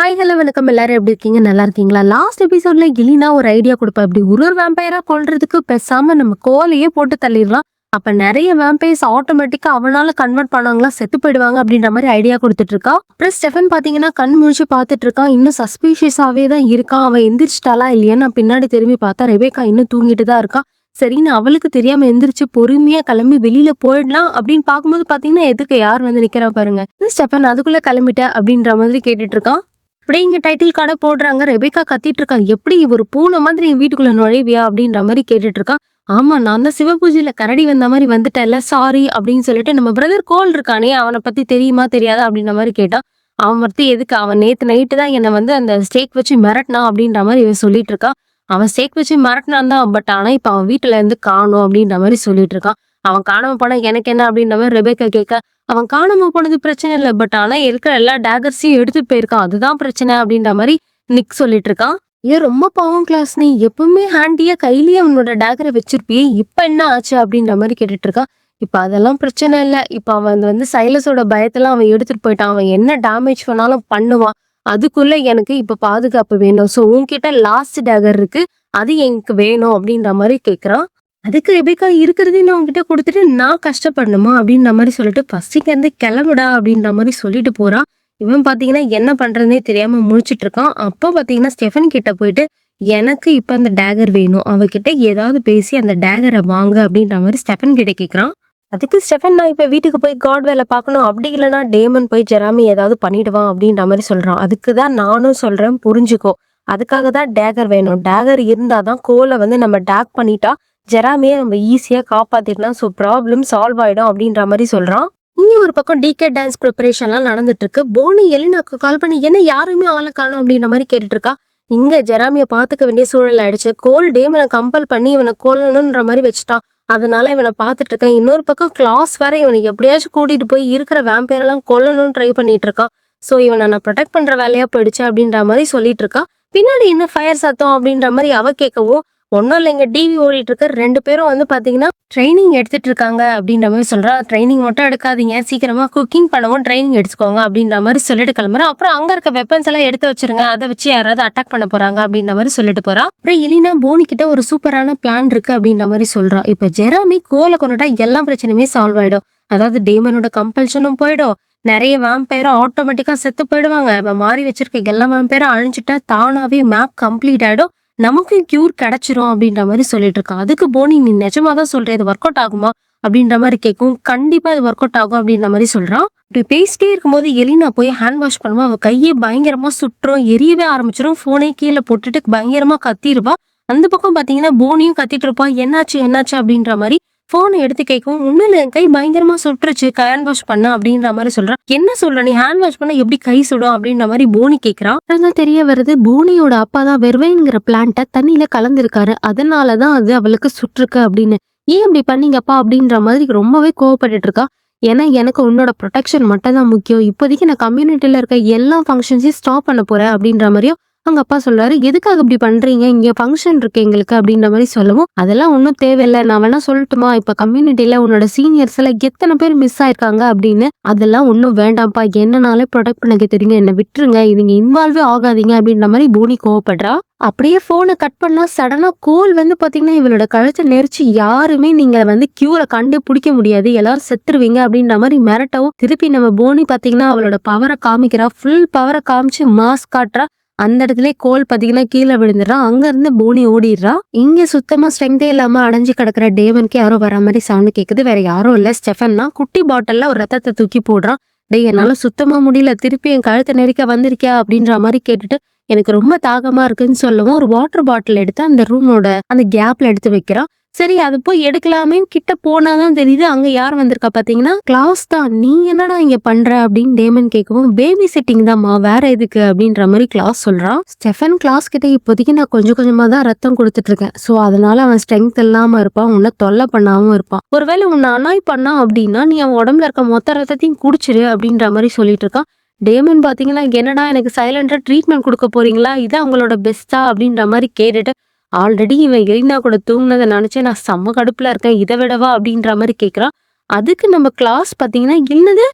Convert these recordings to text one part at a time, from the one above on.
Hi hello வணக்கம். எல்லாரும் எப்படி இருக்கீங்க? நல்லா இருக்கீங்களா? லாஸ்ட் எபிசோட்ல கிளினா ஒரு ஐடியா கொடுப்பா. இப்படி ஒரு ஒரு வேம்பயரா கொள்றதுக்கு பேசாம நம்ம கோலையே போட்டு தள்ளிடலாம். அப்ப நிறைய வேம்பயர்ஸ் ஆட்டோமேட்டிக்கா அவனால கன்வெர்ட் பண்ணவங்களா செத்து போயிடுவாங்க அப்படின்ற மாதிரி ஐடியா கொடுத்துட்டு இருக்கா. அப்புறம் ஸ்டெஃபன் பாத்தீங்கன்னா கண் முழிச்சு பார்த்துட்டு இருக்கான் இன்னும் சஸ்பீஷியஸாவே தான் இருக்கான். அவன் எந்திரிச்சிட்டாளா இல்லையான்னு நான் பின்னாடி திரும்பி பார்த்தா ரெபேக்கா இன்னும் தூங்கிட்டு தான் இருக்கா. சரின்னு அவளுக்கு தெரியாம எந்திரிச்சு பொறுமையா கிளம்பி வெளியில போயிடலாம் அப்படின்னு பார்க்கும்போது பாத்தீங்கன்னா எதுக்கு யார் வந்து நிக்கிறா பாருங்க. ஸ்டெஃபன் அதுக்குள்ள கிளம்பிட்ட? அப்படின்ற மாதிரி கேட்டுட்டு இருக்கான். அப்படியே டைட்டில் கார்டை போடுறாங்க. ரெபேக்கா கத்திட்டு இருக்கா. எப்படி ஒரு பூனை மாதிரி என் வீட்டுக்குள்ள நுழைவியா அப்படின்ற மாதிரி கேட்டுட்டு இருக்கான் ஆமா நான் தான் சிவபூஜையில கரடி வந்த மாதிரி வந்துட்டேன்ல. சாரி அப்படின்னு சொல்லிட்டு நம்ம பிரதர் கோல் இருக்கானே அவனை பத்தி தெரியுமா தெரியாதா அப்படின்ற மாதிரி கேட்டான் அவன் பத்தி எதுக்கு? அவன் நேத்து நைட்டு தான் என்னை வந்து அந்த ஸ்டேக் வச்சு மிரட்டினான் அப்படின்ற மாதிரி இவன் சொல்லிட்டு இருக்கான். அவன் ஸ்டேக் வச்சு மிரட்டினான் தான் பட் ஆனா இப்ப அவன் வீட்டுல இருந்து காணும் அப்படின்ற மாதிரி சொல்லிட்டு இருக்கான். அவன் காணாம போனா எனக்கு என்ன அப்படின்ற மாதிரி ரெபேக்கா கேட்க அவன் காணாம போனது பிரச்சனை இல்லை பட் ஆனா இருக்கிற எல்லா டேகர்ஸையும் எடுத்து போயிருக்கான். அதுதான் பிரச்சனை அப்படின்ற மாதிரி நிக் சொல்லிட்டு இருக்கான். ஏன் ரொம்ப பாவம் கிளாஸ் நீ எப்பவுமே ஹேண்டியா கையிலேயே அவனோட டேகரை வச்சிருப்பியே இப்ப என்ன ஆச்சு அப்படின்ற மாதிரி கேட்டுட்டு இருக்கான். இப்ப அதெல்லாம் பிரச்சனை இல்லை. இப்ப அவன் வந்து சைலஸோட பயத்தெல்லாம் அவன் எடுத்துட்டு போயிட்டான். அவன் என்ன டேமேஜ் பண்ணாலும் பண்ணுவான். அதுக்குள்ள எனக்கு இப்ப பாதுகாப்பு வேணும். ஸோ உன்கிட்ட லாஸ்ட் டேகர் இருக்கு. அது எனக்கு வேணும் அப்படின்ற மாதிரி கேக்குறான். அதுக்கு ரெபேக்கா இருக்கிறதையும் நான் உங்ககிட்ட கொடுத்துட்டு நான் கஷ்டப்படணுமா அப்படின்ற மாதிரி சொல்லிட்டு ஃபர்ஸ்ட் இங்கேருந்து கிளம்புடா அப்படின்ற மாதிரி சொல்லிட்டு போறான் இவன் பார்த்தீங்கன்னா என்ன பண்றதுனே தெரியாம முழிச்சிட்டு இருக்கான். அப்போ பார்த்தீங்கன்னா ஸ்டெஃபன் கிட்ட போயிட்டு எனக்கு இப்போ அந்த டேகர் வேணும். அவகிட்ட ஏதாவது பேசி அந்த டேகரை வாங்க அப்படின்ற மாதிரி ஸ்டெஃபன் கிட்ட கேட்குறான் அதுக்கு ஸ்டெஃபன் நான் இப்போ வீட்டுக்கு போய் காட் வேலை பார்க்கணும். அப்படி இல்லைன்னா டேமன் போய் ஜெராமி ஏதாவது பண்ணிடுவான் அப்படின்ற மாதிரி சொல்கிறான் அதுக்கு தான் நானும் சொல்கிறேன் புரிஞ்சுக்கோ. அதுக்காக தான் டேகர் வேணும். டேகர் இருந்தால் தான் கோலை வந்து நம்ம டேக் பண்ணிட்டா ஜெராமியை நம்ம ஈஸியாக காப்பாத்திடலாம் ஸோ ப்ராப்ளம் சால்வ் ஆகிடும் அப்படின்ற மாதிரி சொல்றான். இனி ஒரு பக்கம் டிகே டான்ஸ் ப்ரிப்பரேஷன்லாம் நடந்துட்டு இருக்கு போனி எலினாக்கு கால் பண்ணி என்ன யாருமே ஆளை காணும் அப்படின்ற மாதிரி கேட்டுட்டு இருக்கா இங்க ஜெராமிய பாத்துக்க வேண்டிய சூழல் ஆயிடுச்சு. கோல் டேமனை கம்பல் பண்ணி இவனை கொல்லணுன்ற மாதிரி வச்சுட்டான். அதனால இவனை பார்த்துட்டு இருக்கேன். இன்னொரு பக்கம் கிளாஸ் வேற இவனை எப்படியாச்சும் கூட்டிட்டு போய் இருக்கிற வேம்பேரெல்லாம் எல்லாம் கொல்லணும்னு ட்ரை பண்ணிட்டு இருக்கான். ஸோ இவனை நான் ப்ரொடெக்ட் பண்ற வேலையா போயிடுச்சு அப்படின்ற மாதிரி சொல்லிட்டு இருக்கா. பின்னாடி என்ன ஃபயர் சத்தம் அப்படின்ற மாதிரி அவ கேட்கவும் ஒன்றும் இல்லைங்க டிவி ஓடிட்டு இருக்க ரெண்டு பேரும் வந்து பார்த்தீங்கன்னா ட்ரைனிங் எடுத்துட்டு இருக்காங்க அப்படின்ற மாதிரி சொல்கிறான் ட்ரைனிங் மட்டும் எடுக்காதீங்க. சீக்கிரமாக குக்கிங் பண்ணவும் ட்ரைனிங் எடுத்துக்கோங்க அப்படின்ற மாதிரி சொல்லிட்டு கிளம்புறான் அப்புறம் அங்கே இருக்க வெப்பன்ஸ் எல்லாம் எடுத்து வச்சிருங்க. அதை வச்சு யாராவது அட்டாக் பண்ண போகிறாங்க அப்படின்ற மாதிரி சொல்லிட்டு போகிறான் அப்புறம் இலினா போனி கிட்ட ஒரு சூப்பரான பிளான் இருக்கு அப்படின்ற மாதிரி சொல்கிறான் இப்போ ஜெராமி கோலை கொண்டுட்டா எல்லா பிரச்சனையுமே சால்வ் ஆகிடும் அதாவது டேமனோட கம்பல்ஷனும் போயிடும். நிறைய வேம்பயரும் ஆட்டோமேட்டிக்காக செத்து போயிடுவாங்க. இப்போ மாறி வச்சிருக்க எல்லா வேம்பயரும் அழிஞ்சிட்டா தானாகவே மேப் கம்ப்ளீட் ஆகிடும் நமக்கு கியூர் கிடைச்சிரும் அப்படின்ற மாதிரி சொல்லிட்டு இருக்கான் அதுக்கு போனி நீ நிஜமா தான் சொல்ற இது ஒர்க் அவுட் ஆகுமா? அப்படின்ற மாதிரி கேட்கும் கண்டிப்பா இது ஒர்க் அவுட் ஆகும் அப்படின்ற மாதிரி சொல்றான். இப்படி பேசிட்டே இருக்கும்போது எலினா போய் ஹேண்ட் வாஷ் பண்ணுவா. அவ கையை பயங்கரமா சுற்றும் எரியவே ஆரம்பிச்சிடும் போனே கீழே போட்டுட்டு பயங்கரமா கத்திருப்பா. அந்த பக்கம் பாத்தீங்கன்னா போனியும் கத்திட்டு இருப்பா. என்னாச்சு என்னாச்சு அப்படின்ற மாதிரி போனை எடுத்து கேட்கும் உண்மையில என் கை பயங்கரமா சுட்டுருச்சு ஹேண்ட் வாஷ் பண்ண அப்படின்ற மாதிரி சொல்றான் என்ன சொல்ற? நீ ஹேண்ட் வாஷ் பண்ண எப்படி கை சுடும்? அப்படின்ற மாதிரி போனி கேக்குறான் அதான் தெரிய வருது. போனியோட அப்பா தான் வெர்வைங்கிற பிளான்ட்ட தண்ணியில கலந்துருக்காரு. அதனாலதான் அது அவளுக்கு சுற்றுருக்கு அப்படின்னு. ஏன் இப்படி பண்ணீங்கப்பா? அப்படின்ற மாதிரி ரொம்பவே கோவப்பட்டுட்டு இருக்கா ஏன்னா எனக்கு உன்னோட ப்ரொடெக்ஷன் மட்டும் தான் முக்கியம். இப்போதைக்கு நான் கம்யூனிட்டியில இருக்க எல்லா ஃபங்க்ஷன்ஸையும் ஸ்டாப் பண்ண போறேன் அப்படின்ற மாதிரியும் அவங்க அப்பா சொல்றாரு எதுக்காக இப்படி பண்றீங்க? இங்க ஃபங்க்ஷன் இருக்கு எங்களுக்கு அப்படின்ற மாதிரி சொல்லவும் அதெல்லாம் ஒன்றும் தேவையில்லை. நான் வேணா சொல்லட்டுமா? இப்ப கம்யூனிட்டியில உன்னோட சீனியர்ஸ் எல்லாம் எத்தனை பேர் மிஸ் ஆயிருக்காங்க? அப்படின்னு அதெல்லாம் ஒன்றும் வேண்டாம்ப்பா. என்னனாலே ப்ரொடெக்ட் பண்ண தெரியுங்க. என்ன விட்டுருங்க. இதுங்க இன்வால்வே ஆகாதீங்க. அப்படின்ற மாதிரி போனி கோவப்படுறா. அப்படியே போனை கட் பண்ணா சடனா கோல் வந்து பாத்தீங்கன்னா இவளோட கழுத்தை நெரிச்சு யாருமே நீங்க வந்து கியூரை கண்டுபிடிக்க முடியாது. எல்லாரும் செத்துருவீங்க அப்படின்ற மாதிரி மிரட்டவும் திருப்பி நம்ம போனி பாத்தீங்கன்னா அவளோட பவரை காமிக்கிறா. ஃபுல் பவரை காமிச்சு மாஸ்க் காட்டுறா. அந்த இடத்துல கோல் பாத்தீங்கன்னா கீழே விழுந்துடுறா. அங்க இருந்து போனி ஓடிடுறா. இங்க சுத்தமா ஸ்ட்ரெங்தே இல்லாம அடைஞ்சு கிடக்குற டேவனுக்கு யாரோ வர மாதிரி சவுண்ட் கேக்குது. வேற யாரும் இல்ல. ஸ்டெஃபன் தான் குட்டி பாட்டில்ல ஒரு ரத்தத்தை தூக்கி போடுறான் டேய் என்னால சுத்தமா முடியல. திருப்பி என் கழுத்தை நெருக்க வந்திருக்கியா அப்படின்ற மாதிரி கேட்டுட்டு எனக்கு ரொம்ப தாகமா இருக்குன்னு சொல்லவும் ஒரு வாட்டர் பாட்டில் எடுத்து அந்த ரூமோட அந்த கேப்ல எடுத்து வைக்கிறான் சரி அது போய் எடுக்கலாமே கிட்ட போனாதான் தெரியுது அங்க யார் வந்திருக்கா பாத்தீங்கன்னா கிளாஸ் தான் நீ என்னடா இங்க பண்ற? அப்படின்னு டேமன் கேட்கவும் பேபி செட்டிங் தான்மா வேற எதுக்கு? அப்படின்ற மாதிரி கிளாஸ் சொல்றான். ஸ்டெஃபன் கிளாஸ் கிட்ட இப்போதைக்கு நான் கொஞ்சம் கொஞ்சமா தான் ரத்தம் கொடுத்துட்டு இருக்கேன் சோ அதனால அவன் ஸ்ட்ரென்த் இல்லாம இருப்பான் உன்னை தொல்லை பண்ணாம இருப்பான். ஒருவேளை உன்னை அனாய் பண்ணா அப்படின்னா நீ அவன் உடம்புல இருக்க மொத்த ரத்தத்தையும் குடிச்சிரு அப்படின்ற மாதிரி சொல்லிட்டு இருக்கான். டேமன் பாத்தீங்கன்னா என்னடா எனக்கு சைலண்டா ட்ரீட்மெண்ட் கொடுக்க போறீங்களா? இதான் உங்களோட பெஸ்டா அப்படின்ற மாதிரி கேட்டுட்டு ஆல்ரெடி இவன் எலினா கூட தூங்கினதை நினைச்சு நான் செம்ம கடுப்புல இருக்கேன். இதை விடவா அப்படின்ற மாதிரி கேட்குறான் அதுக்கு நம்ம கிளாஸ் பார்த்தீங்கன்னா என்னது?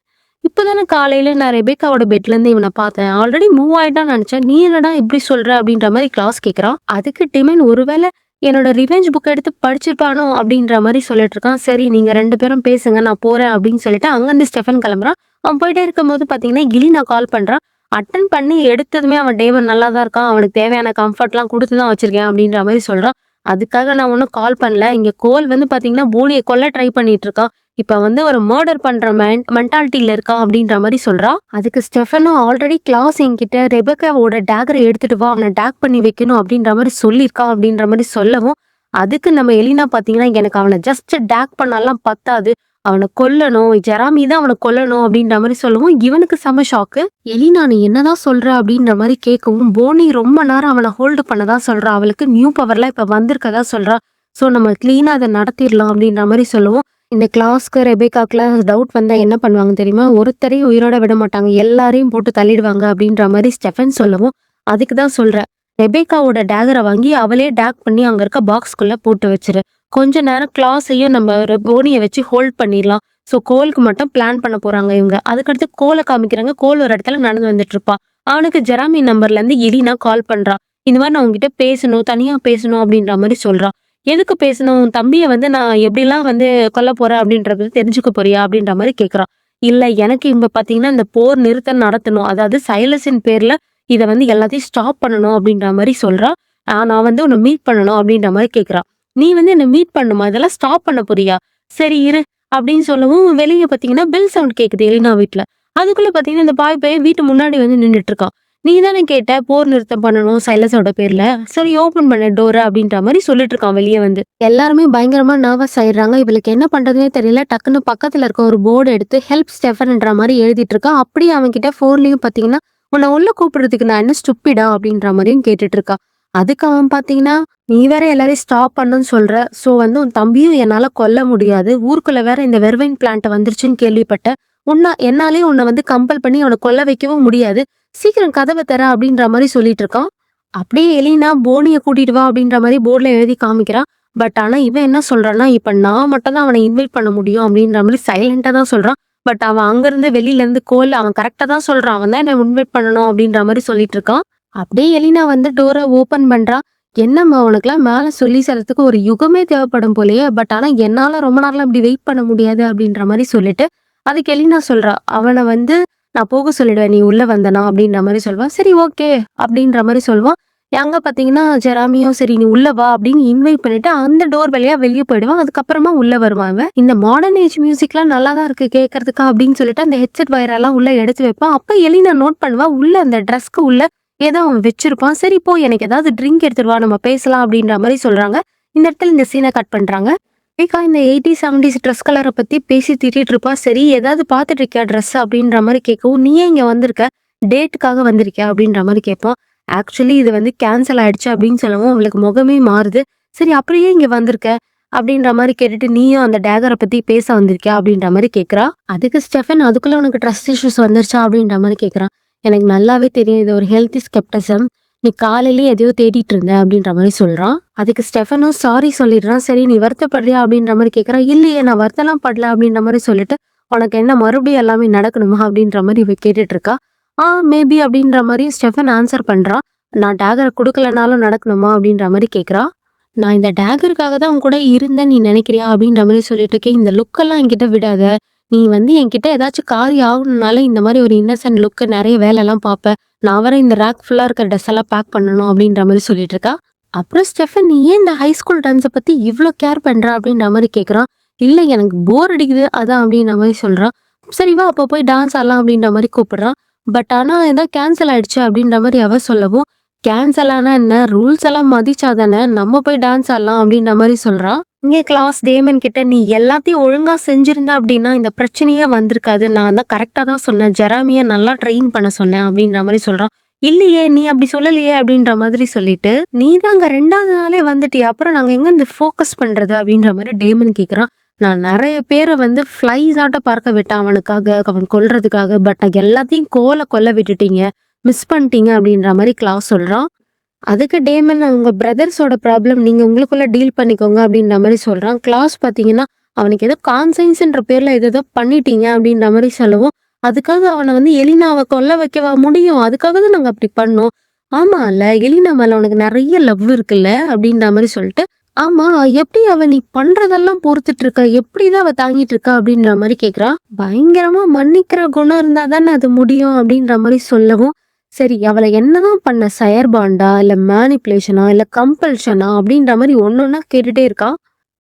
இப்போதானே காலையில நான் ரெபேக்காவோட பெட்லேருந்து இவனை பார்த்தேன். ஆல்ரெடி மூவ் ஆயிட்டான்னு நினைச்சேன். நீ என்னடா இப்படி சொல்ற அப்படின்ற மாதிரி கிளாஸ் கேட்குறான் அதுக்கு டிமன் ஒருவேளை என்னோட ரிவெஞ்ச் புக் எடுத்து படிச்சிருப்பானோ அப்படின்ற மாதிரி சொல்லிட்டு இருக்கான். சரி நீங்க ரெண்டு பேரும் பேசுங்க நான் போறேன் அப்படின்னு சொல்லிட்டு அங்கேருந்து ஸ்டெஃபன் கிளம்புறான். அவன் போயிட்டே இருக்கும்போது பார்த்தீங்கன்னா கிளி நான் கால் பண்றான். அட்டன் பண்ணி எடுத்ததுமே அவன் டேவன் நல்லா தான் இருக்கான். அவனுக்கு தேவையான கம்ஃபர்ட்லாம் கொடுத்து தான் வச்சிருக்கேன் அப்படின்ற மாதிரி சொல்கிறான் அதுக்காக நான் ஒன்றும் கால் பண்ணல. இங்கே கோல் வந்து பார்த்தீங்கன்னா போனியை கொல்ல ட்ரை பண்ணிட்டு இருக்கான். இப்போ வந்து ஒரு மர்டர் பண்ணுற மென் மென்டாலிட்டியில் இருக்கான் அப்படின்ற மாதிரி சொல்கிறான் அதுக்கு ஸ்டெஃபனும் ஆல்ரெடி கிளாஸ் என்கிட்ட ரெபக்காவோட டேகரை எடுத்துட்டு வா அவனை டேக் பண்ணி வைக்கணும் அப்படின்ற மாதிரி சொல்லியிருக்கான் அப்படின்ற மாதிரி சொல்லவும் அதுக்கு நம்ம எலினா பார்த்தீங்கன்னா எனக்கு அவனை ஜஸ்ட் டேக் பண்ணாலாம் பத்தாது. அவனை கொல்லணும் ஜெராமி தான் அவனை கொல்லணும் அப்படின்ற மாதிரி சொல்லவும். இவனுக்கு செம ஷாக்கு எலி நான் என்னதான் சொல்ற அப்படின்ற மாதிரி கேட்கவும் போனி ரொம்ப நேரம் அவனை ஹோல்டு பண்ணதான் சொல்றா. அவளுக்கு நியூ பவர்லாம் இப்ப வந்திருக்கதா சொல்றா. ஸோ நம்ம கிளீனா அதை நடத்திடலாம் அப்படின்ற மாதிரி சொல்லுவோம். இந்த கிளாஸ்க்கு ரெபேக்காக்குலாம் டவுட் வந்தா என்ன பண்ணுவாங்க தெரியுமா? ஒருத்தரையும் உயிரோட விட மாட்டாங்க. எல்லாரையும் போட்டு தள்ளிடுவாங்க அப்படின்ற மாதிரி ஸ்டெஃபன் சொல்லவும். அதுக்கு தான் சொல்கிறேன் ரெபேக்காவோட டேகரை வாங்கி அவளே டேக் பண்ணி அங்க இருக்க பாக்ஸ்குள்ள போட்டு வச்சிரு. கொஞ்ச நேரம் கிளாஸையும் நம்ம போனியை வச்சு ஹோல்ட் பண்ணிடலாம். ஸோ கோலுக்கு மட்டும் பிளான் பண்ண போறாங்க இவங்க. அதுக்கடுத்து கோலை காமிக்கிறாங்க. கோல் ஒரு இடத்துல நடந்து வந்துட்டு இருப்பா. அவனுக்கு ஜெராமி நம்பர்ல இருந்து எலினா கால் பண்றா. இந்த மாதிரி நான் உங்ககிட்ட பேசணும் தனியா பேசணும் அப்படின்ற மாதிரி சொல்கிறான் எதுக்கு பேசணும்? உன் தம்பியை வந்து நான் எப்படிலாம் வந்து கொல்ல போறேன் அப்படின்றத தெரிஞ்சுக்க போறியா அப்படின்ற மாதிரி கேட்குறான் இல்ல எனக்கு இப்ப பாத்தீங்கன்னா இந்த போர் நிறுத்தம் நடத்தணும். அதாவது சைலஸின் பேர்ல இதை வந்து எல்லாத்தையும் ஸ்டாப் பண்ணணும் அப்படின்ற மாதிரி சொல்கிறான் நான் வந்து உன்னை மீட் பண்ணணும் அப்படின்ற மாதிரி கேட்குறான் நீ வந்து என்னை மீட் பண்ணுமா? இதெல்லாம் ஸ்டாப் பண்ண போறியா? சரி இரு. அப்படின்னு சொல்லவும் வெளியே பார்த்தீங்கன்னா பெல் சவுண்ட் கேட்குது எலினா வீட்டில் அதுக்குள்ளே பார்த்தீங்கன்னா இந்த பாய் பையன் வீட்டு முன்னாடி வந்து நின்றுட்டு இருக்கான் நீ தானே கேட்ட? போர் நிறுத்தம் பண்ணணும் சைலஸோட பேர்ல. சரி ஓப்பன் பண்ண டோரை அப்படின்ற மாதிரி சொல்லிட்டு இருக்கான் வெளியே வந்து. எல்லாருமே பயங்கரமா நர்வஸ் ஆயிடுறாங்க. இவளுக்கு என்ன பண்றதுனே தெரியல. டக்குன்னு பக்கத்துல இருக்க ஒரு போர்டு எடுத்து ஹெல்ப் ஸ்டெஃபன்ன்ற மாதிரி எழுதிட்டு இருக்கான் அப்படியே அவன் கிட்ட போன்லயும் பாத்தீங்கன்னா உன்னை உள்ள கூப்பிடுறதுக்கு நான் என்ன ஸ்டுப்பிடா அப்படின்ற மாதிரியும் கேட்டுட்டு இருக்கான் அதுக்கு அவன் பாத்தீங்கன்னா நீ வேற எல்லாரையும் ஸ்டாப் பண்ணுன்னு சொல்ற. சோ வந்து உன் தம்பியும் என்னால கொல்ல முடியாது. ஊருக்குள்ள வேற இந்த வெர்வைன் பிளான்ட் வந்துருச்சுன்னு கேள்விப்பட்டேன் உன்ன என்னாலே உன்னை வந்து கம்பல் பண்ணி அவனை கொல்ல வைக்கவும் முடியாது. சீக்கிரம் கதவை தர அப்படின்ற மாதிரி சொல்லிட்டு இருக்கான். அப்படியே எலினா போனியை கூட்டிட்டு வா அப்படின்ற மாதிரி போர்டில் எழுதி காமிக்கிறான். பட் ஆனா இவன் என்ன சொல்றான்னா இப்ப நான் மட்டும் தான் அவனை இன்வைட் பண்ண முடியும் அப்படின்ற மாதிரி சைலண்டா தான் சொல்றான். பட் அவன் அங்கிருந்து வெளியில இருந்து கோல் அவன் கரெக்டா தான் சொல்றான். அவன் தான் என்ன இன்வைட் பண்ணணும் அப்படின்ற மாதிரி சொல்லிட்டு இருக்கான். அப்படியே எலினா வந்து டோரை ஓபன் பண்ணுறான் என்னம்மா உனக்குலாம் மேலே சொல்லி செல்றதுக்கு ஒரு யுகமே தேவைப்படும் போலயே பட் ஆனால் என்னால் ரொம்ப நாளில் இப்படி வெயிட் பண்ண முடியாது அப்படின்ற மாதிரி சொல்லிட்டு அதுக்கு எலினா சொல்கிறா அவனை வந்து நான் போக சொல்லிடுவேன் நீ உள்ளே வந்தனா அப்படின்ற மாதிரி சொல்வான் சரி ஓகே அப்படின்ற மாதிரி சொல்லுவான் எங்கே பார்த்தீங்கன்னா ஜெராமியும் சரி நீ உள்ளே வா அப்படின்னு இன்வைட் பண்ணிட்டு அந்த டோர் வழியா வெளியே போயிடுவான் அதுக்கப்புறமா உள்ளே வருவான் அவன். இந்த மாடர்ன் ஏஜ் மியூசிக்லாம் நல்லா தான் இருக்குது கேட்கறதுக்கா அப்படின்னு சொல்லிட்டு அந்த ஹெட்செட் வயரெல்லாம் உள்ளே எடுத்து வைப்பான் அப்போ எலினா நோட் பண்ணுவா உள்ளே அந்த ட்ரெஸ்க்கு உள்ள ஏதோ அவன் வச்சிருப்பான். சரி போ எனக்கு ஏதாவது ட்ரிங்க் எடுத்துருவா நம்ம பேசலாம் அப்படின்ற மாதிரி சொல்றாங்க. இந்த இடத்துல இந்த சீனை கட் பண்றாங்க. ஏக்கா இந்த எயிட்டி செவன்டிஸ் ட்ரெஸ் கலரை பத்தி பேசி திட்டிட்டு இருப்பா. சரி ஏதாவது பார்த்துட்டு இருக்கியா ட்ரெஸ் அப்படின்ற மாதிரி கேட்கவும் நீயே இங்க வந்திருக்க? டேட்டுக்காக வந்திருக்கியா? அப்படின்ற மாதிரி கேட்பான். ஆக்சுவலி இது வந்து கேன்சல் ஆயிடுச்சு அப்படின்னு சொல்லவும் அவளுக்கு முகமே மாறுது. சரி அப்படியே இங்க வந்திருக்க? அப்படின்ற மாதிரி கேட்டுட்டு நீயும் அந்த டேகரை பத்தி பேச வந்திருக்கியா? அப்படின்ற மாதிரி கேக்குறா. அதுக்கு ஸ்டெஃபன் அதுக்குள்ள உனக்கு ட்ரஸ்ட் இஷ்யூஸ் வந்துருச்சா? அப்படின்ற மாதிரி கேட்கறான் எனக்கு நல்லாவே தெரியும் இது ஒரு ஹெல்த்தி ஸ்கெப்டிசம் நீ காலையிலேயே எதையோ தேடிட்டு இருந்த அப்படின்ற மாதிரி சொல்றான். அதுக்கு ஸ்டெஃபனும் சாரி சொல்லிடுறான். சரி நீ வருத்தப்படுறியா அப்படின்ற மாதிரி கேட்குறான் இல்லையே நான் வருத்தலாம் படல அப்படின்ற மாதிரி சொல்லிட்டு உனக்கு என்ன மறுபடியும் எல்லாமே நடக்கணுமா அப்படின்ற மாதிரி இவ கேட்டுட்டு இருக்கா. ஆ மேபி அப்படின்ற மாதிரி ஸ்டெஃபன் ஆன்சர் பண்றான். நான் டேகரை கொடுக்கலனாலும் நடக்கணுமா அப்படின்ற மாதிரி கேட்குறான் நான் இந்த டேகருக்காக தான் உன் கூட இருந்தேன் நீ நினைக்கிறியா அப்படின்ற மாதிரி சொல்லிட்டு இருக்கேன். இந்த லுக்கெல்லாம் என்கிட்ட விடாத. நீ வந்து என்கிட்ட ஏதாச்சும் காரி ஆகணும்னால இந்த மாதிரி ஒரு இன்னசென்ட் லுக்கு நிறைய வேலைலாம் பார்ப்பேன் நான் வர இந்த ரேக் ஃபுல்லாக இருக்கிற ட்ரெஸ் எல்லாம் பேக் பண்ணணும் அப்படின்ற மாதிரி சொல்லிட்டு இருக்கா? அப்புறம் ஸ்டெஃபன் நீ ஏன் இந்த ஹை ஸ்கூல் டான்ஸை பற்றி இவ்வளோ கேர் பண்ணுறா அப்படின்ற மாதிரி கேட்குறான் இல்லை எனக்கு போர் அடிக்குது அதான் அப்படின்ற மாதிரி சொல்கிறான் சரி வா அப்போ போய் டான்ஸ் ஆடலாம் அப்படின்ற மாதிரி கூப்பிடுறான். பட் ஆனால் ஏதோ கேன்சல் ஆயிடுச்சு அப்படின்ற மாதிரி அவ சொல்லவும் கேன்சல் ஆனால் என்ன? ரூல்ஸ் எல்லாம் மதிச்சாதானே? நம்ம போய் டான்ஸ் ஆடலாம் அப்படின்ற மாதிரி சொல்கிறான் இங்கே கிளாஸ் டேமன் கிட்ட நீ எல்லாத்தையும் ஒழுங்காக செஞ்சிருந்த அப்படின்னா இந்த பிரச்சனையே வந்திருக்காது. நான் தான் கரெக்டாக தான் சொன்னேன். ஜெராமியை நல்லா ட்ரெயின் பண்ண சொன்னேன் அப்படின்ற மாதிரி சொல்கிறான் இல்லையே நீ அப்படி சொல்லலையே அப்படின்ற மாதிரி சொல்லிட்டு நீ தான் ரெண்டாவது நாளே வந்துட்டியா. அப்புறம் நாங்க எங்க இந்த ஃபோக்கஸ் பண்றது? அப்படின்ற மாதிரி டேமன் கேக்குறான். நான் நிறைய பேரை வந்து ஃப்ளைஸ் ஆட்ட பார்க்க விட்டேன் அவனுக்காக அவன் கொல்றதுக்காக. பட் எல்லாத்தையும் கோல கொல்ல விட்டுட்டீங்க. மிஸ் பண்ணிட்டீங்க அப்படின்ற மாதிரி கிளாஸ் சொல்கிறான் அதுக்கு டேமன் அவங்க பிரதர்ஸோட ப்ராப்ளம் நீங்கள் உங்களுக்குள்ளே டீல் பண்ணிக்கோங்க அப்படின்ற மாதிரி சொல்கிறான் கிளாஸ் பார்த்தீங்கன்னா அவனுக்கு ஏதோ கான்சைன்ஸ்ன்ற பேரில் ஏதோ பண்ணிட்டீங்க அப்படின்ற மாதிரி சொல்லவும். அதுக்காக அவனை வந்து எலினாவை கொல்ல வைக்கவா முடியும்? அதுக்காக தான் நாங்கள் அப்படி பண்ணோம். ஆமா இல்ல எலினா மேல உனக்கு நிறைய லவ் இருக்குல்ல அப்படின்ற மாதிரி சொல்லிட்டு ஆமா எப்படி அவ நீ பண்றதெல்லாம் பொறுத்துட்டு இருக்க எப்படிதான் அவ தாங்கிட்டு இருக்கா அப்படின்ற மாதிரி கேக்குறா. பயங்கரமா மன்னிக்கிற குணம் இருந்தா தானே அது முடியும் அப்படின்ற மாதிரி சொல்லவும் சரி அவளை என்னதான் பண்ண? செயற்பாண்டா இல்ல மேனிப்புலேஷனா இல்ல கம்பல்ஷனா அப்படின்ற மாதிரி ஒன்னொன்னா கேட்டுட்டே இருக்கா?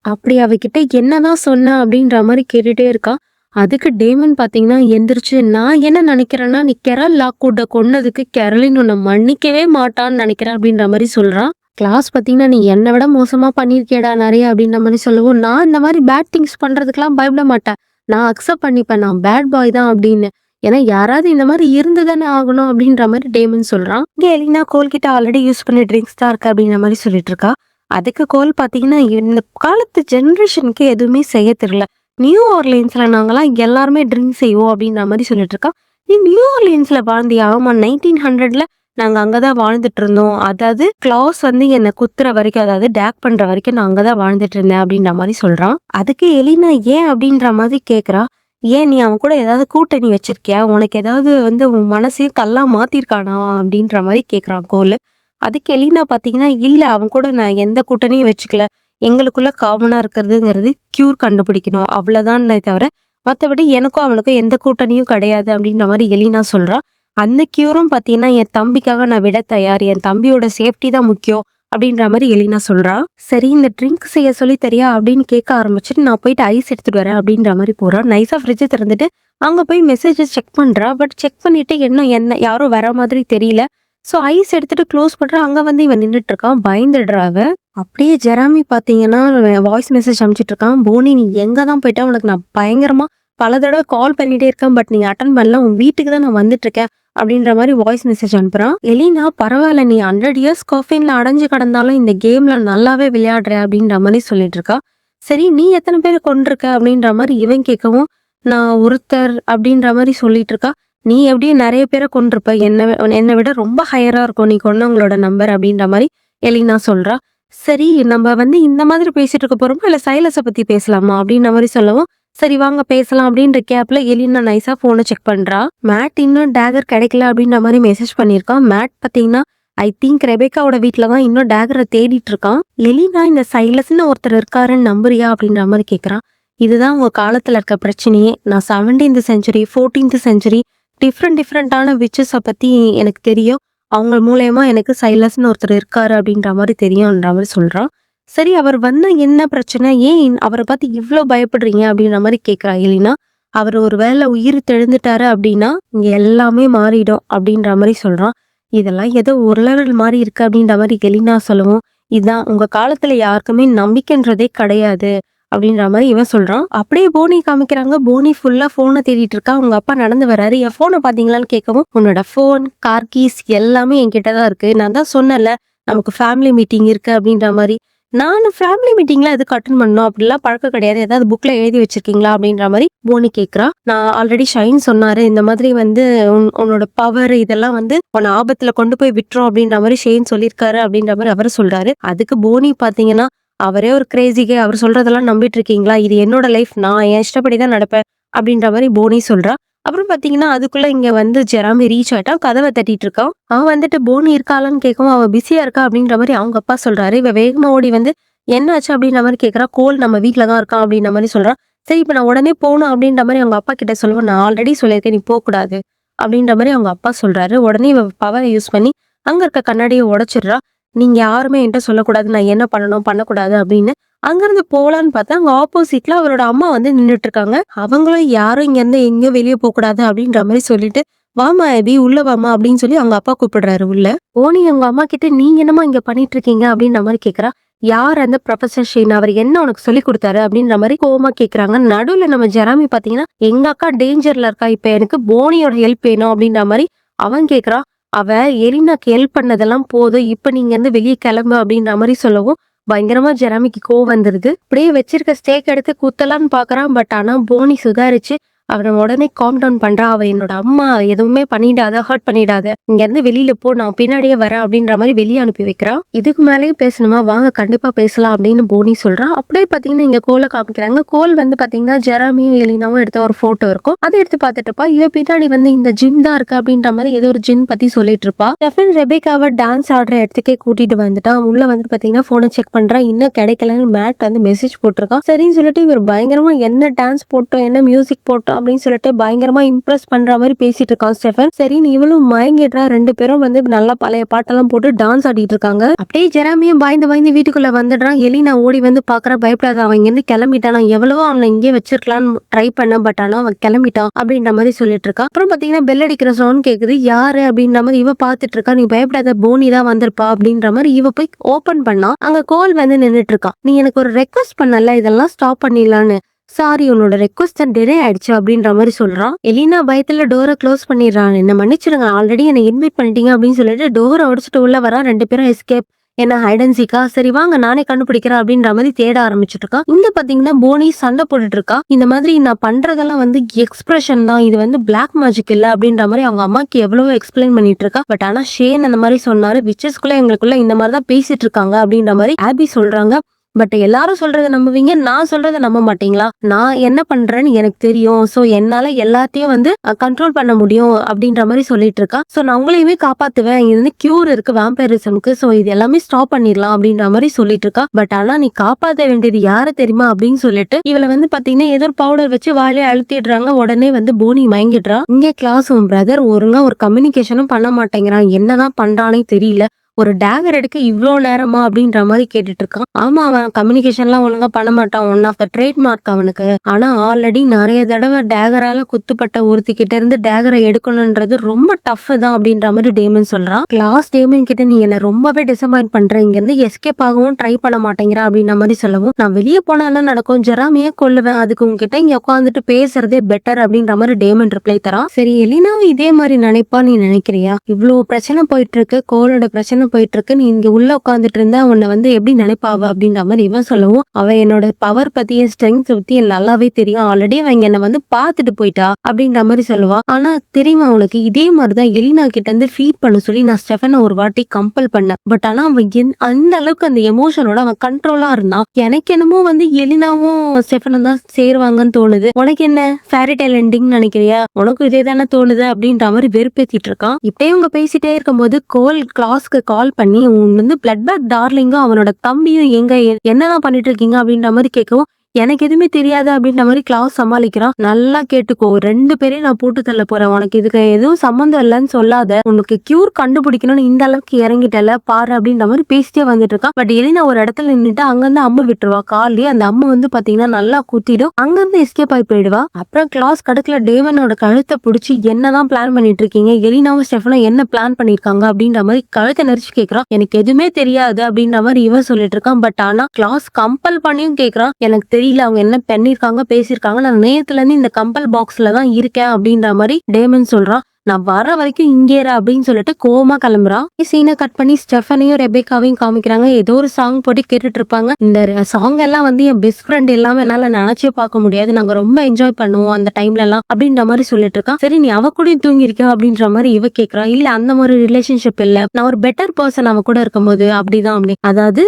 அப்படி அவகிட்ட என்னதான் சொன்ன? அப்படின்ற மாதிரி கேட்டுட்டே இருக்கா? அதுக்கு டேமன் பாத்தீங்கன்னா எந்திரிச்சு நான் என்ன நினைக்கிறேன்னா நீ கெரல் லாக்கூட கொன்னதுக்கு கெரலின் உன்னை மன்னிக்கவே மாட்டான்னு நினைக்கிறேன் அப்படின்ற மாதிரி சொல்றான் கிளாஸ் பார்த்தீங்கன்னா நீ என்னை விட மோசமாக பண்ணியிருக்கேடா நிறைய அப்படின்ற மாதிரி சொல்லவும் நான் இந்த மாதிரி பேட் திங்ஸ் பண்ணுறதுக்கெலாம் பயப்பட மாட்டேன். நான் அக்செப்ட் பண்ணிப்பேன். நான் பேட் பாய் தான் அப்படின்னு. ஏன்னா யாராவது இந்த மாதிரி இருந்து தானே ஆகணும் அப்படின்ற மாதிரி டேமன் சொல்றான். இங்க எலினா கோல் கிட்ட ஆல்ரெடி யூஸ் பண்ண ட்ரிங்க்ஸ் தான் இருக்கு அப்படின்ற மாதிரி சொல்லிட்டு இருக்கா. அதுக்கு கோல் பாத்தீங்கன்னா இந்த காலத்து ஜென்ரேஷனுக்கு எதுவுமே செய்ய தெரியல. நியூ ஆர்லியன்ஸில் நாங்கெல்லாம் எல்லாருமே ட்ரிங்க் செய்வோம் அப்படின்ற மாதிரி சொல்லிட்டு இருக்கா. நீ நியூ ஆர்லியன்ஸில் வாழ்ந்தியா? ஆமா நைன்டீன் ஹண்ட்ரட்ல நாங்க அங்கதான் வாழ்ந்துட்டு இருந்தோம். அதாவது கிளாஸ் வந்து என்னை குத்துற வரைக்கும் அதாவது டேக் பண்ற வரைக்கும் நான் அங்கதான் வாழ்ந்துட்டு இருந்தேன் அப்படின்ற மாதிரி சொல்றான். அதுக்கு எலினா ஏன் அப்படின்ற மாதிரி கேக்குறா? ஏன் நீ அவன் கூட ஏதாவது கூட்டணி வச்சிருக்கியா? உனக்கு ஏதாவது வந்து உன் மனசையும் கல்லா மாத்திருக்கானா? அப்படின்ற மாதிரி கேட்குறான் கோல். அதுக்கு எலினா பார்த்தீங்கன்னா இல்லை அவன் கூட நான் எந்த கூட்டணியும் வச்சுக்கல. எங்களுக்குள்ள காமனாக இருக்கிறதுங்கிறது க்யூர் கண்டுபிடிக்கணும். அவ்வளோதான் தவிர மற்றபடி எனக்கும் அவனுக்கும் எந்த கூட்டணியும் கிடையாது அப்படின்ற மாதிரி எலினா சொல்கிறான் அந்த க்யூரும் பார்த்தீங்கன்னா என் தம்பிக்காக நான் விட தயார். என் தம்பியோட சேஃப்டி தான் முக்கியம். அப்படின்ற மாதிரி எலினா சொல்றா. சரி இந்த ட்ரிங்க் செய்ய சொல்லி தெரியா அப்படின்னு கேட்க ஆரம்பிச்சுட்டு நான் போயிட்டு ஐஸ் எடுத்துட்டு வரேன் அப்படின்ற மாதிரி போறான் நைஸா ஃப்ரிட்ஜை திறந்துட்டு அங்க போய் மெசேஜஸ் செக் பண்றா. பட் செக் பண்ணிட்டு இன்னும் என்ன யாரும் வர மாதிரி தெரியல. ஸோ ஐஸ் எடுத்துட்டு க்ளோஸ் பண்றா. அங்க வந்து இவன் நின்றுட்டு இருக்கான். பயந்துடுறா அவ. அப்படியே ஜெராமி பாத்தீங்கன்னா வாய்ஸ் மெசேஜ் அனுப்பிச்சிட்டு இருக்கான். போனி நீ எங்க தான் போயிட்டா? உனக்கு நான் பயங்கரமா பல தடவை கால் பண்ணிட்டே இருக்கேன் பட் நீ அட்டன் பண்ணல உன் வீட்டுக்கு தான் நான் வந்துட்டு இருக்கேன் அப்படின்ற மாதிரி வாய்ஸ் மெசேஜ் அனுப்புறான். எலினா பரவாயில்ல நீ ஹண்ட்ரட் இயர்ஸ் காஃபின்ல அடைஞ்சு கிடந்தாலும் இந்த கேம்ல நல்லாவே விளையாடுற அப்படின்ற மாதிரி சொல்லிட்டு இருக்கா. சரி நீ எத்தனை பேர் கொண்டிருக்க அப்படின்ற மாதிரி இவன் கேட்கவும் நான் ஒருத்தர் அப்படின்ற மாதிரி சொல்லிட்டு இருக்கா. நீ எப்படியும் நிறைய பேரை கொண்டிருப்ப என்ன என்னை விட ரொம்ப ஹையரா இருக்கும் நீ கொண்டவங்களோட நம்பர் அப்படின்ற மாதிரி எலினா சொல்றா. சரி நம்ம வந்து இந்த மாதிரி பேசிட்டு இருக்க போறோமா இல்ல சைலஸை பத்தி பேசலாமா அப்படின்ற மாதிரி சொல்லவும் சரி வாங்க பேசலாம் அப்படின்ற கேப்ல எலினா நைஸா போனை செக் பண்றா. மேட் இன்னும் டேகர் கிடைக்கல அப்படின்ற மாதிரி மெசேஜ் பண்ணிருக்கான் மேட் பாத்தீங்கன்னா ஐ திங்க் ரெபேக்காவோட வீட்ல தான் இன்னும் டேகரை தேடிட்டு இருக்கான். எலினா இந்த சைலஸ்னு ஒருத்தர் இருக்காருன்னு நம்புறியா அப்படின்ற மாதிரி கேக்குறான். இதுதான் உங்க காலத்துல இருக்க பிரச்சனையே. நான் seventeenth century fourteenth century different டிஃப்ரெண்டான விச்சஸை பத்தி எனக்கு தெரியும். அவங்க மூலயமா எனக்கு சைலஸ்னு ஒருத்தர் இருக்காரு அப்படின்ற மாதிரி தெரியும்ன்ற மாதிரி சொல்றான். சரி அவர் வந்தா என்ன பிரச்சனை? ஏன் அவரை பார்த்து இவ்வளோ பயப்படுறீங்க? அப்படின்ற மாதிரி கேட்குறா எலினா. அவர் ஒரு வேளை உயிர் தெழுந்துட்டாரு அப்படின்னா இங்கே எல்லாமே மாறிடும் அப்படின்ற மாதிரி சொல்கிறான் இதெல்லாம் ஏதோ ஒரு மாதிரி இருக்கு அப்படின்ற மாதிரி எலினா சொல்லவும். இதுதான் உங்கள் காலத்தில் யாருக்குமே நம்பிக்கைன்றதே கிடையாது அப்படின்ற மாதிரி இவன் சொல்கிறான் அப்படியே போனி காமிக்கிறாங்க. போனி ஃபுல்லாக ஃபோனை தேடிட்டு இருக்கா. உங்கள் அப்பா நடந்து வராரு என் ஃபோனை பார்த்தீங்களான்னு கேட்கவும் உன்னோட ஃபோன் கார் கீஸ் எல்லாமே என்கிட்ட தான் இருக்குது நான் தான் சொன்னேன்ல நமக்கு ஃபேமிலி மீட்டிங் இருக்குது அப்படின்ற மாதிரி. நான் ஃபேமிலி மீட்டிங்ல எதுக்கு அட்டன் பண்ணணும்? அப்படிலாம் பழக்கம் கிடையாது. ஏதாவது புக்ல எழுதி வச்சிருக்கீங்களா? அப்படின்ற மாதிரி போனி கேக்குறா. நான் ஆல்ரெடி ஷைன் சொன்னாரு. இந்த மாதிரி வந்து உன்- உன்னோட பவர் இதெல்லாம் வந்து உன்னை ஆபத்துல கொண்டு போய் விட்டுரும் அப்படின்ற மாதிரி ஷெயின் சொல்லியிருக்காரு அப்படின்ற மாதிரி அவர் சொல்றாரு. அதுக்கு போனி பாத்தீங்கன்னா அவரே ஒரு கிரேசிகே அவர் சொல்றதெல்லாம் நம்பிட்டு இருக்கீங்களா? இது என்னோட லைஃப் நான் என் இஷ்டப்படி தான் நடப்பேன் அப்படின்ற மாதிரி போனி சொல்றா. அப்புறம் பார்த்தீங்கன்னா அதுக்குள்ள இங்கே வந்து ஜெராமி ரீச் ஆகிட்டான் கதவை தட்டிட்டு இருக்கான். அவன் வந்துட்டு போனி இருக்காளான்னு கேட்கவும் அவள் பிஸியாக இருக்கா? அப்படின்ற மாதிரி அவங்க அப்பா சொல்கிறாரு இவ வேகமாக ஓடி வந்து என்னாச்சு? அப்படின்ற மாதிரி கேட்குறா கோல் நம்ம வீட்டில் தான் இருக்கான் அப்படின்ற மாதிரி சொல்கிறான் சரி இப்போ நான் உடனே போகணும் அப்படின்ற மாதிரி அவங்க அப்பா கிட்ட சொல்லுவேன் நான் ஆல்ரெடி சொல்லியிருக்கேன் நீ போகக்கூடாது அப்படின்ற மாதிரி அவங்க அப்பா சொல்கிறாரு உடனே இவ பவரை யூஸ் பண்ணி அங்கே இருக்க கண்ணாடியை உடைச்சிடுறா. நீங்கள் யாருமே என்கிட்ட சொல்லக்கூடாது. நான் என்ன பண்ணணும்? பண்ணக்கூடாது அப்படின்னு அங்கிருந்து போகலான்னு பார்த்தா அங்க ஆப்போசிட்ல அவரோட அம்மா வந்து நின்னுட்டு இருக்காங்க அவங்களும் யாரும் இங்க இருந்து எங்கேயும் வெளியே போக கூடாது அப்படின்ற மாதிரி சொல்லிட்டு வாமா எபி உள்ள வாமா அப்படின்னு சொல்லி அவங்க அப்பா கூப்பிடுறாரு உள்ள. ஓனி அவங்க அம்மா கிட்ட நீங்க என்னமா இங்க பண்ணிட்டு இருக்கீங்க அப்படின்ற மாதிரி கேக்குறா. யார் அந்த ப்ரொஃபசர் ஷெயின் அவர் என்ன உனக்கு சொல்லி கொடுத்தாரு? அப்படின்ற மாதிரி கோமா கேக்குறாங்க. நடுவுல நம்ம ஜெராமி பாத்தீங்கன்னா எங்க அக்கா டேஞ்சர்ல இருக்கா? இப்ப எனக்கு போனியோட ஹெல்ப் வேணும் அப்படின்ற மாதிரி அவன் கேக்குறான் அவ எலினாக்கு ஹெல்ப் பண்ணதெல்லாம் போதும். இப்ப நீங்க இருந்து வெளியே கிளம்பு அப்படின்ற மாதிரி சொல்லவும் பயங்கரமா ஜெராமிக்கு கோவம் வந்துருது அப்படியே வச்சிருக்க ஸ்டேக் எடுத்து குத்தலான்னு பாக்குறான் பட் ஆனா போனி சுதாரிச்சு அவனை உடனே காம் டவுன் பண்றா. அவ என்னோட அம்மா எதுவுமே பண்ணிடாத ஹர்ட் பண்ணிடாத. இங்க இருந்து வெளியில போ நான் பின்னாடியே வரேன் அப்படின்ற மாதிரி வெளியே அனுப்பி வைக்கிறான் இதுக்கு மேலேயும் பேசணுமா? வாங்க கண்டிப்பா பேசலாம் அப்படின்னு போனி சொல்றான் அப்படியே பாத்தீங்கன்னா இங்க கோலை காமிக்கிறாங்க கோல் வந்து பாத்தீங்கன்னா ஜெராமியும் எலினாவும் எடுத்த ஒரு போட்டோ இருக்கும். அதை எடுத்து பார்த்துட்டு இருப்பா இவ பின்னாடி வந்து இந்த ஜிம் தான் இருக்கு அப்படின்ற மாதிரி ஏதோ ஒரு ஜிம் பத்தி சொல்லிட்டு இருப்பா. ஸ்டெஃபன் ரெபேக்காவை டான்ஸ் ஆடுற இடத்துக்கே கூட்டிட்டு வந்துட்டான். உள்ள வந்து பாத்தீங்கன்னா போனை செக் பண்றான் இன்னும் கிடைக்கலன்னு மேட் வந்து மெசேஜ் போட்டிருக்கான். சரின்னு சொல்லிட்டு இவர் பயங்கரமா என்ன டான்ஸ் போட்டோம் என்ன மியூசிக் போட்டோம் அப்படின்னு சொல்லிட்டு பயங்கரமா இம்ப்ரெஸ் பண்ற மாதிரி பேசிட்டு இருக்கான் ஸ்டெஃபன். நீ இவளும் மயங்கிடுறா. ரெண்டு பேரும் வந்து நல்லா பழைய பாட்டெல்லாம் போட்டு டான்ஸ் ஆடிட்டு இருக்காங்க. அப்படியே ஜெராமியும் பயந்து பயந்து வீட்டுக்குள்ள வந்துடுறான். எலினா ஓடி வந்து பாக்குற பயப்படாத அவன் இங்கிருந்து கிளம்பிட்டான்? நான் எவ்வளவோ அவனை இங்கே வச்சிருக்கலாம்னு ட்ரை பண்ண பட் ஆனா அவன் கிளம்பிட்டான் அப்படின்ற மாதிரி சொல்லிட்டு இருக்கா அப்புறம் பாத்தீங்கன்னா பெல் அடிக்கிற சவுண்ட் கேக்குது. யாரு அப்படின்ற மாதிரி இவ பாத்துட்டு இருக்கா. நீ பயப்படாத போனி தான் வந்திருப்பா அப்படின்ற மாதிரி இவ போய் ஓபன் பண்ணா. அங்க கோல் வந்து நின்றுட்டு இருக்கான் நீ எனக்கு ஒரு ரெக்வஸ்ட் பண்ணல இதெல்லாம் ஸ்டாப் பண்ணிடலான்னு சாரி உன்னோட ரெக்வஸ்ட் டிலே ஆயிடுச்சு அப்படின்ற மாதிரி சொல்றான். எலினா பயத்துல டோரை க்ளோஸ் பண்ணிடுறான். என்ன மன்னிச்சிடுங்க. ஆல்ரெடி என்னை இன்வைட் பண்ணிட்டீங்க அப்படின்னு சொல்லிட்டு டோரை உடச்சிட்டு உள்ள வரான். ரெண்டு பேரும் எஸ்கேப் என்ன ஹைடன்சிக்கா சரி வாங்க நானே கண்டுபிடிக்கிறேன் அப்படின்ற மாதிரி தேட ஆரம்பிச்சுட்டு இருக்கா இங்க பாத்தீங்கன்னா போனி சண்டை போட்டுட்டு இருக்கா இந்த மாதிரி நான் பண்றதெல்லாம் வந்து எக்ஸ்பிரஷன் தான். இது வந்து பிளாக் மேஜிக் இல்ல அப்படின்ற மாதிரி அவங்க அம்மாக்கு எவ்வளவோ எக்ஸ்பிளைன் பண்ணிட்டு இருக்கா பட் ஆனா ஷேன் அந்த மாதிரி சொன்னாரு. விச்சஸ்குள்ள எங்களுக்குள்ள இந்த மாதிரி தான் பேசிட்டு இருக்காங்க அப்படின்ற மாதிரி ஆபி சொல்றாங்க. பட் எல்லாரும் சொல்றதை நம்புவீங்க. நான் சொல்றதை நம்ப மாட்டீங்களா? நான் என்ன பண்றேன்னு எனக்கு தெரியும். சோ என்னால எல்லாத்தையும் வந்து கண்ட்ரோல் பண்ண முடியும் அப்படின்ற மாதிரி சொல்லிட்டு இருக்கா. சோ நான் உங்களையுமே காப்பாத்துவேன். இது வந்து கியூர் இருக்கு வேம்பயரிசம்க்கு சோ இது எல்லாமே ஸ்டாப் பண்ணிடலாம் அப்படின்ற மாதிரி சொல்லிட்டு இருக்கா. பட் ஆனா நீ காப்பாத்த வேண்டியது யாரு தெரியுமா அப்படின்னு சொல்லிட்டு இவளை வந்து பாத்தீங்கன்னா ஏதோ பவுடர் வச்சு வாயிலே அழுத்திடுறாங்க. உடனே வந்து போனி மயங்கிடுறா. இங்க கிளாஸ் உன் பிரதர் ஒழுங்கா ஒரு கம்யூனிகேஷனும் பண்ண மாட்டேங்கிறான். என்னதான் பண்றானே தெரியல. ஒரு டேகர் எடுக்க இவ்வளோ நேரமா அப்படின்ற மாதிரி கேட்டுட்டு இருக்கான் ஆமா அவன் கம்யூனிகேஷன்லாம் ஒழுங்கா பண்ண மாட்டான். One of the trade mark அவனுக்கு. ஆனா ஆல்ரெடி நிறைய தடவை டேகரால குத்துப்பட்ட ஒருத்தி கிட்ட இருந்து டேகரை எடுக்கணும்ன்றது ரொம்ப டஃப் தான் அப்படின்ற மாதிரி டேமன் சொல்றான். கிளாஸ் டேமன் கிட்ட நீ என்ன ரொம்பவே டிசப்பாயிண்ட் பண்ற. இங்க இருந்து எஸ்கேப் ஆகவும் ட்ரை பண்ண மாட்டேங்கிற அப்படின்ற மாதிரி சொல்லவும் நான் வெளியே போனாலும் நடக்கும்? ஜெராமையே கொல்லுவேன்? அதுக்கு உங்ககிட்ட இங்க உட்காந்துட்டு பேசுறதே பெட்டர் அப்படின்ற மாதிரி டேமன் ரிப்ளை தரான். சரி எலினாவும் இதே மாதிரி நினைப்பா நீ நினைக்கிறியா? இவ்வளவு பிரச்சனை போயிட்டு இருக்கு கோலோட பிரச்சனை போயிட்டு இருக்கு நீ இங்க உள்ள உட்காந்துட்டு இருந்தா உன்னை வந்து எப்படி நினைப்பாவ அப்படின்ற மாதிரி இவன் சொல்லவும் அவ என்னோட பவர் பத்தி ஸ்ட்ரென்த் பத்தி நல்லாவே தெரியும். ஆல்ரெடி அவங்க என்ன வந்து பாத்துட்டு போயிட்டா அப்படின்ற மாதிரி சொல்லுவா. ஆனா தெரியுமா அவனுக்கு இதே மாதிரிதான் எலினா கிட்ட இருந்து ஃபீட் பண்ண சொல்லி நான் ஸ்டெஃபனை ஒரு வாட்டி கம்பல் பண்ணேன். பட் ஆனா அவன் அந்த அளவுக்கு அந்த எமோஷனோட அவன் கண்ட்ரோலா இருந்தான் எனக்கு என்னமோ வந்து எலினாவும் ஸ்டெஃபனும் தான் சேருவாங்கன்னு தோணுது. உனக்கு என்ன? ஃபேரிடைல் எண்டிங் நினைக்கிறியா? உனக்கும் இதே தானே தோணுது அப்படின்ற மாதிரி வெறுப்பேத்திட்டு இருக்கான். இப்படியே அவங்க பேசிட்டே இருக்கும்போது கோல் கிளாஸ்க்கு கால் பண்ணி உன் வந்து பிளட் பேக் டார்லிங்கும் அவனோட தம்பியும் எங்க என்னதான் பண்ணிட்டு இருக்கீங்க? அப்படின்ற மாதிரி கேட்கவும் எனக்கு எதுவுமே தெரியாது அப்படின்ற மாதிரி கிளாஸ் சமாளிக்கிறான். நல்லா கேட்டுக்கோ ரெண்டு பேரையும் நான் போட்டு தள்ள போறேன். உனக்கு இதுக்கு எதுவும் சம்மந்தம் இல்லைன்னு சொல்லாத. உனக்கு கியூர் கண்டுபிடிக்கணும்னு இந்த அளவுக்கு இறங்கிட்டல பாரு அப்படின்ற மாதிரி பேசிட்டே வந்துட்டு இருக்கான். பட் எலினா ஒரு இடத்துல நின்றுட்டு அங்கிருந்து அம்மு விட்டுருவா. காலி அந்த அம்மு வந்து பாத்தீங்கன்னா நல்லா குத்திடும். அங்கிருந்து எஸ்கேப் ஆகி போயிடுவா. அப்புறம் கிளாஸ் கடுக்கல டேவனோட கழுத்தை பிடிச்சி என்னதான் பிளான் பண்ணிட்டு இருக்கீங்க? எலினாவும் ஸ்டெஃபனும் என்ன பிளான் பண்ணிருக்காங்க அப்படின்ற மாதிரி கழுத்தை நெரிச்சு கேக்குறான். எனக்கு எதுவுமே தெரியாது அப்படின்ற மாதிரி இவன் சொல்லிட்டு இருக்கான். பட் ஆனா கிளாஸ் கம்பல் பண்ணியும் கேக்குறான். எனக்கு தெரியல அவங்க என்ன பண்ணிருக்காங்க பேசியிருக்காங்க நான் நேரத்துல இருந்து இந்த கம்பல் பாக்ஸ்ல தான் இருக்கேன் அப்படின்ற மாதிரி டேமன் சொல்றான். நான் வர வரைக்கும் இங்கேற அப்படின்னு சொல்லிட்டு கோமா கிளம்புறான் சீனை கட் பண்ணி ஸ்டெஃபனையும் ரெபேக்காவையும் காமிக்கிறாங்க. ஏதோ ஒரு சாங் போட்டு கேட்டுட்டு இருப்பாங்க இந்த சாங் எல்லாம் வந்து என் பெஸ்ட் ஃப்ரெண்ட் எல்லாமே என்னால நினைச்சே பார்க்க முடியாது. நாங்க ரொம்ப என்ஜாய் பண்ணுவோம் அந்த டைம்ல எல்லாம் அப்படின்ற மாதிரி சொல்லிட்டு இருக்கான் சரி நீ அவ கூட தூங்கிருக்க அப்படின்ற மாதிரி இவ கேக்குறா. இல்ல அந்த மாதிரி ரிலேஷன்ஷிப் இல்ல. நான் ஒரு பெட்டர் பர்சன் அவ கூட இருக்கும்போது அப்படிதான் அப்படி. அதாவது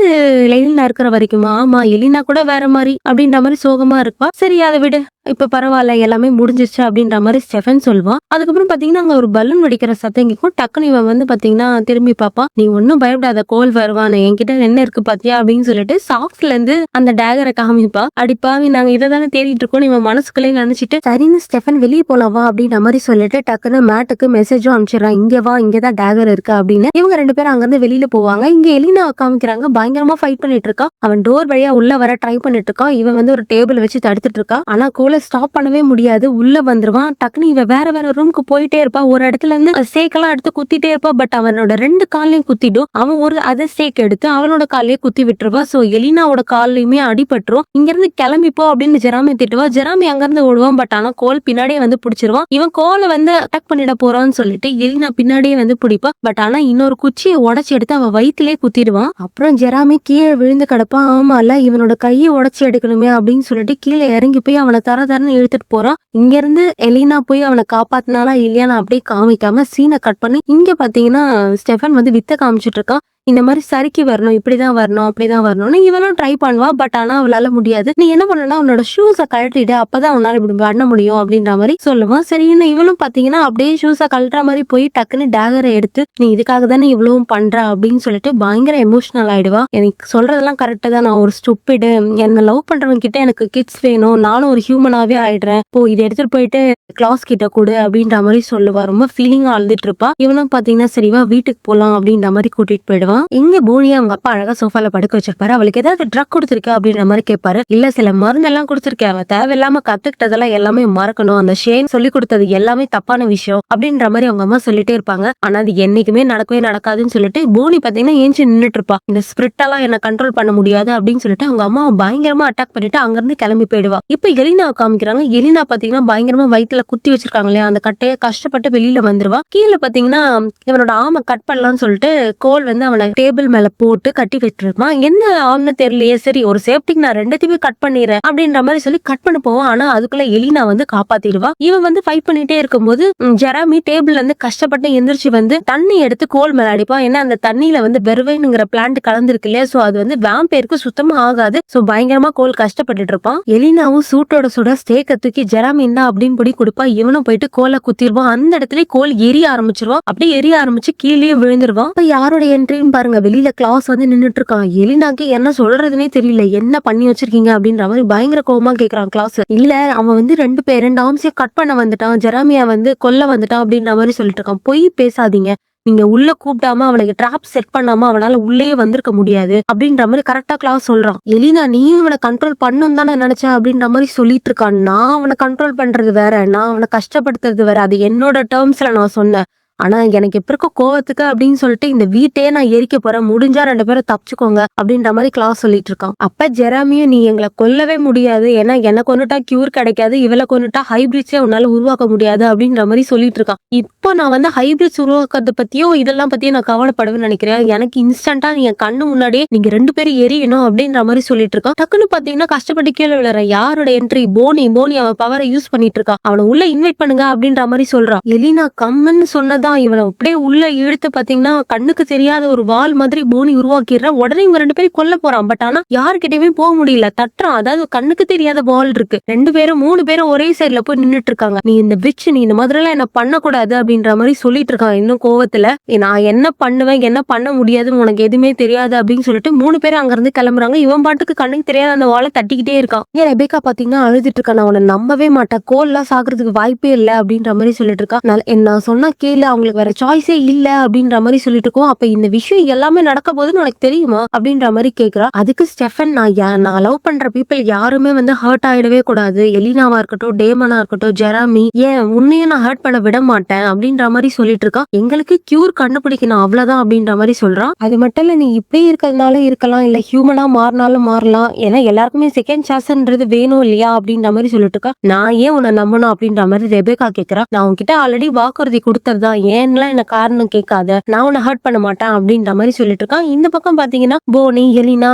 எலினா இருக்கிற வரைக்குமா? ஆமா எலினா கூட வேற மாதிரி அப்படின்ற மாதிரி சோகமா இருப்பா சரி அதை விடு. இப்போ பரவாயில்ல எல்லாமே முடிஞ்சிச்சு அப்படின்ற மாதிரி ஸ்டெஃபன் சொல்வான் அதுக்கப்புறம் பார்த்தீங்கன்னா அங்கே ஒரு பலூன் வெடிக்கிற சத்தம் கேட்கும். டக்குனு இவன் வந்து பார்த்தீங்கன்னா திரும்பி பாப்பா நீ ஒன்றும் பயப்படாத கோல் வருவான் என்கிட்ட என்ன இருக்கு பாத்தியா? அப்படின்னு சொல்லிட்டு சாக்ஸ்ல இருந்து அந்த டேகரை காமிப்பா. அடிப்பாவி நாங்க இதை தானே தேடிட்டு இருக்கோம் இவன் மனசுக்குள்ளே நினைச்சிட்டு சரின்னு ஸ்டெஃபன் வெளியே போலாம் வா அப்படின்ற மாதிரி சொல்லிட்டு டக்குன்னு மேட்டுக்கு மெசேஜும் அனுப்பிச்சிடறான். இங்க வா இங்கதான் டேகர் இருக்கு அப்படின்னு. இவங்க ரெண்டு பேரும் அங்கிருந்து வெளியில போவாங்க. இங்க எலினா காமிக்கிறாங்க. பயங்கரமா ஃபைட் பண்ணிட்டு இருக்கா. அவன் டோர் வழியா உள்ள வர ட்ரை பண்ணிட்டு இருக்கான். இவன் வந்து ஒரு டேபிள் வச்சு தடுத்துட்டு இருக்கா ஆனா கோலை ஸ்டாப் பண்ணவே முடியாது. உள்ள வந்துருவான். டக்குனு இவன் வேற வேற ரூமுக்கு போயிட்டே இருப்பா ஒரு இடத்துல இருந்து சேக்கெல்லாம் எடுத்து குத்திட்டே இருப்பா பட் அவனோட ரெண்டு காலையும் குத்திடும். அவன் ஒரு அதை சேக் எடுத்து அவனோட காலையே குத்தி விட்டுருவா சோ எலினாவோட கால்லையுமே அடிபட்டுரும். இங்க இருந்து கிளம்பிப்போ அப்படின்னு ஜெராமி திட்டுவா ஜெராமி அங்க இருந்து ஓடுவான். பட் ஆனா கோல் பின்னாடியே வந்து பிடிச்சிருவான். இவன் கோலை வந்து அட்டாக் பண்ணிட போறான்னு சொல்லிட்டு எலினா பின்னாடியே வந்து பிடிப்பா பட் ஆனா இன்னொரு குச்சியை உடச்சி எடுத்து அவன் வயிற்றுலயே குத்திடுவான். அப்புறம் ஜெராமி கீழே விழுந்து கிடப்ப சொல்றப்ப ஆமால இவனோட கையை உடைச்சு எடுக்கணுமே அப்படின்னு சொல்லிட்டு கீழே இறங்கி போய் அவனை தர தரன்னு இழுத்துட்டு போறான் இங்க இருந்து எலினா போய் அவனை காப்பாத்தினாலா இல்லையான்னு அப்படியே காமிக்காம சீனை கட் பண்ணி இங்க பாத்தீங்கன்னா ஸ்டெஃபன் வந்து வித்த காமிச்சிட்டு இருக்கான் இந்த மாதிரி சறுக்கி வரணும் இப்படிதான் வரணும் அப்படிதான் வரணும்னு இவனும் ட்ரை பண்ணுவா. பட் ஆனா அவளால முடியாது. நீ என்ன பண்ணனா உன்னோட ஷூஸை கழட்டிட்டு அப்பதான் உன்னால இப்படி பண்ண முடியும் அப்படின்ற மாதிரி சொல்லுவான் சரி இன்னும் இவளும் பாத்தீங்கன்னா அப்படியே ஷூஸை கழட்டுற மாதிரி போய் டக்குன்னு டேகரை எடுத்து நீ இதுக்காக தானே இவ்வளவும் பண்ற? அப்படின்னு சொல்லிட்டு பயங்கர எமோஷனல் ஆயிடுவா. எனக்கு சொல்றதெல்லாம் கரெக்டா தான். நான் ஒரு ஸ்டூப்பிடு என்ன லவ் பண்றவங்க கிட்ட எனக்கு கிட்ஸ் வேணும். நானும் ஒரு ஹியூமனாவே ஆயிடுறேன். போ இதை எடுத்துட்டு போயிட்டு கிளாஸ் கிட்ட கொடு அப்படின்ற மாதிரி சொல்லுவா. ரொம்ப ஃபீலிங்கா அழுதுட்டு இருப்பா. இவனும் பாத்தீங்கன்னா சரிவா வீட்டுக்கு போலாம் அப்படின்ற மாதிரி கூட்டிட்டு போயிடுவான் இங்க போனியா அவங்க அப்பா அழகா சோஃபால படுக்க வச்சிருப்பாரு. அவளுக்கு ஏதாவது ட்ரக் கொடுத்துருக்கா அப்படின்ற மாதிரி கேட்பாரு. இல்ல சில மருந்தெல்லாம் கொடுத்துருக்கேன். அவன் தேவையில்லாம கத்துக்கிட்டதெல்லாம் எல்லாமே மறக்கணும். அந்த ஷேன் சொல்லி கொடுத்தது எல்லாமே தப்பான விஷயம் அப்படின்ற மாதிரி அவங்க அம்மா சொல்லிட்டே இருப்பாங்க. ஆனா அது என்னைக்குமே நடக்கவே நடக்காதுன்னு சொல்லிட்டு போனி பாத்தீங்கன்னா ஏஞ்சி நின்னுட்டு இருப்பா. இந்த ஸ்பிரிட் எல்லாம் என்ன கண்ட்ரோல் பண்ண முடியாது அப்படின்னு சொல்லிட்டு அவங்க அம்மா பயங்கரமா அட்டாக் பண்ணிட்டு அங்க இருந்து கிளம்பி போயிடுவா. இப்ப எலினா காமிக்கிறாங்க. எலினா பாத்தீங்கன்னா பயங்கரமா வயித்துல குத்தி வச்சிருக்காங்க இல்லையா? அந்த கட்டையை கஷ்டப்பட்டு வெளியில வந்துருவா. கீழே பாத்தீங்கன்னா இவனோட ஆமை கட் பண்ணலாம்னு சொல்லிட்டு கோல் வந்து அவன் டேபிள் மேல போட்டு கட்டி வச்சிருப்பான் என்ன ஆகும்னு தெரியலையே. சரி ஒரு சேஃப்டிக்கு நான் ரெண்டுத்தையுமே கட் பண்ணிடுறேன் அப்படின்ற மாதிரி சொல்லி கட் பண்ண போவான். ஆனா அதுக்குள்ள எலினா வந்து காப்பாத்திடுவா. இவன் வந்து ஃபைட் பண்ணிட்டே இருக்கும்போது ஜெராமி டேபிள்ல இருந்து கஷ்டப்பட்டு எந்திரிச்சு வந்து தண்ணி எடுத்து கோல் மேல அடிப்பான். ஏன்னா அந்த தண்ணியில வந்து வெர்வைனுங்கிற பிளான்ட் கலந்துருக்கு இல்லையா? சோ அது வந்து வேம்பேருக்கு சுத்தமா ஆகாது. சோ பயங்கரமா கோல் கஷ்டப்பட்டுட்டு இருப்பான். எலினாவும் சூட்டோட சுட ஸ்டேக்க தூக்கி ஜெராமின்னா அப்படின்னு படி கொடுப்பா. இவனும் போயிட்டு கோலை குத்திடுவான். அந்த இடத்துல கோல் எரிய ஆரம்பிச்சிருவான். அப்படியே எரிய ஆரம்பிச்சு கீழே விழுந்துருவான். இப்ப யாரோட என்ட்ரின்னு பாருங்க வெளியில கிளாஸ் வந்து நின்றுட்டு இருக்கான் எலினாக்கு என்ன சொல்றதுனே தெரியல. என்ன பண்ணி வச்சிருக்கீங்க அப்படின்ற மாதிரி பயங்கர கோபமா கேக்குறான் கிளாஸ் இல்ல அவன் வந்து ரெண்டு பேர் ரெண்டு ஆம்ஸையும் கட் பண்ண வந்துட்டான். ஜெராமியா வந்து கொல்ல வந்துட்டான் அப்படின்ற மாதிரி சொல்லிட்டு இருக்கான் பொய் பேசாதீங்க. நீங்க உள்ள கூப்பிடாம அவனுக்கு டிராப் செட் பண்ணாம அவனால உள்ளே வந்திருக்க முடியாது அப்படின்ற மாதிரி கரெக்டா கிளாஸ் சொல்றான். எலினா நீ அவனை கண்ட்ரோல் பண்ணும் தானே நினைச்சேன் அப்படின்ற மாதிரி சொல்லிட்டு இருக்கான் நான் அவனை கண்ட்ரோல் பண்றது வேற. நான் அவனை கஷ்டப்படுத்துறது வேற. அது என்னோட டேர்ம்ஸ்ல நான் சொன்னேன். ஆனா எனக்கு இப்ப இருக்க கோவத்துக்கு அப்படின்னு சொல்லிட்டு இந்த வீட்டையே நான் எரிக்க போறேன். முடிஞ்சா ரெண்டு பேரும் தப்பிச்சுக்கோங்க அப்படின்ற மாதிரி கிளாஸ் சொல்லிட்டு இருக்கான். அப்ப ஜெராமியும் நீ எங்களை கொல்லவே முடியாது. ஏன்னா எனக்கு கொண்டுட்டா கியூர் கிடைக்காது. இவளை கொண்டுட்டா ஹைபிரிட்ஸே உன்னால உருவாக்க முடியாது. அப்படின்ற மாதிரி சொல்லிட்டு இருக்கான். இப்போ நான் வந்து ஹைபிரிட்ஸ் உருவாக்குறத பத்தியும் இதெல்லாம் பத்தியும் நான் கவலைப்படுவேன்னு நினைக்கிறேன். எனக்கு இன்ஸ்டன்டா நீங்க கண்ணு முன்னாடியே நீங்க ரெண்டு பேரும் எரியணும் அப்படின்ற மாதிரி சொல்லிட்டு இருக்கான். டக்குன்னு பாத்தீங்கன்னா கஷ்டப்பட்டு கீழே விழுற யாரோட என்ட்ரி போனி போனி அவன் பவரை யூஸ் பண்ணிட்டு இருக்கான். அவனை உள்ள இன்வைட் பண்ணுங்க அப்படின்ற மாதிரி சொல்றான். எலினா கம்மன்னு தான் இவனை அப்படியே உள்ள இழுத்து பாத்தீங்கன்னா கண்ணுக்கு தெரியாத ஒரு வால் மாதிரி போனி உருவாக்கிடுறான் உடனே இவங்க ரெண்டு பேரும் கொல்ல போறான். பட் ஆனா யாருக்கிட்டயுமே போக முடியல. தட்டுறான். அதாவது கண்ணுக்கு தெரியாத வால் இருக்கு. ரெண்டு பேரும் மூணு பேரும் ஒரே சைட்ல போய் நின்றுட்டு இருக்காங்க. நீ இந்த பிச் நீ இந்த மாதிரி எல்லாம் என்ன பண்ணக்கூடாது அப்படின்ற மாதிரி சொல்லிட்டு இருக்கான் இன்னும் கோவத்துல. நான் என்ன பண்ணுவேன்? என்ன பண்ண முடியாது உனக்கு எதுவுமே தெரியாது அப்படின்னு சொல்லிட்டு மூணு பேரும் அங்க இருந்து கிளம்புறாங்க. இவன் பாட்டுக்கு கண்ணுக்கு தெரியாத அந்த வாழை தட்டிக்கிட்டே இருக்கான். ஏன் ரெபேக்கா பாத்தீங்கன்னா அழுதுட்டு இருக்கான். அவனை நம்பவே மாட்டேன். கோல்லாம் சாகுறதுக்கு வாய்ப்பே இல்லை அப்படின்ற மாதிரி சொல்லிட்டு இருக்கான். நான் நான் சொன்னா கேளு அவங்களுக்கு வேற சாய்ஸே இல்ல அப்படின்ற மாதிரி சொல்லிட்டு இருக்கோம். அப்ப இந்த விஷயம் எல்லாமே நடக்க போதுன்னு உனக்கு தெரியுமா? அப்படின்ற மாதிரி கேக்குறா. அதுக்கு ஸ்டெஃபன் நான் நான் லவ் பண்ற பீப்புள் யாருமே வந்து ஹர்ட் ஆயிடவே கூடாது. எலினாவா இருக்கட்டும் டேமனா இருக்கட்டும் ஜெராமி ஏன் உன்னையும் நான் ஹர்ட் பண்ண விட மாட்டேன் அப்படின்ற மாதிரி சொல்லிட்டு இருக்கா. எங்களுக்கு கியூர் கண்டுபிடிக்கணும் அவ்வளவுதான் அப்படின்ற மாதிரி சொல்றான் அது மட்டும் இல்ல நீ இப்படி இருக்கிறதுனால இருக்கலாம் இல்ல ஹியூமனா மாறினாலும் மாறலாம். ஏன்னா எல்லாருக்குமே செகண்ட் சான்ஸ்ன்றது வேணும் இல்லையா அப்படின்ற மாதிரி சொல்லிட்டு இருக்கா. நான் ஏன் உன்னை நம்பணும் அப்படின்ற மாதிரி ரெபேகா கேக்குறா. நான் உன்கிட்ட ஆல்ரெடி வாக்குறுதி கொடுத்ததுதான். ஏன்லாம் என்ன காரணம் கேட்காத? நான் உன்னை ஹர்ட் பண்ண மாட்டேன் அப்படின்ற மாதிரி சொல்லிட்டு இருக்கான். இந்த பக்கம் பாத்தீங்கன்னா போனி எலினா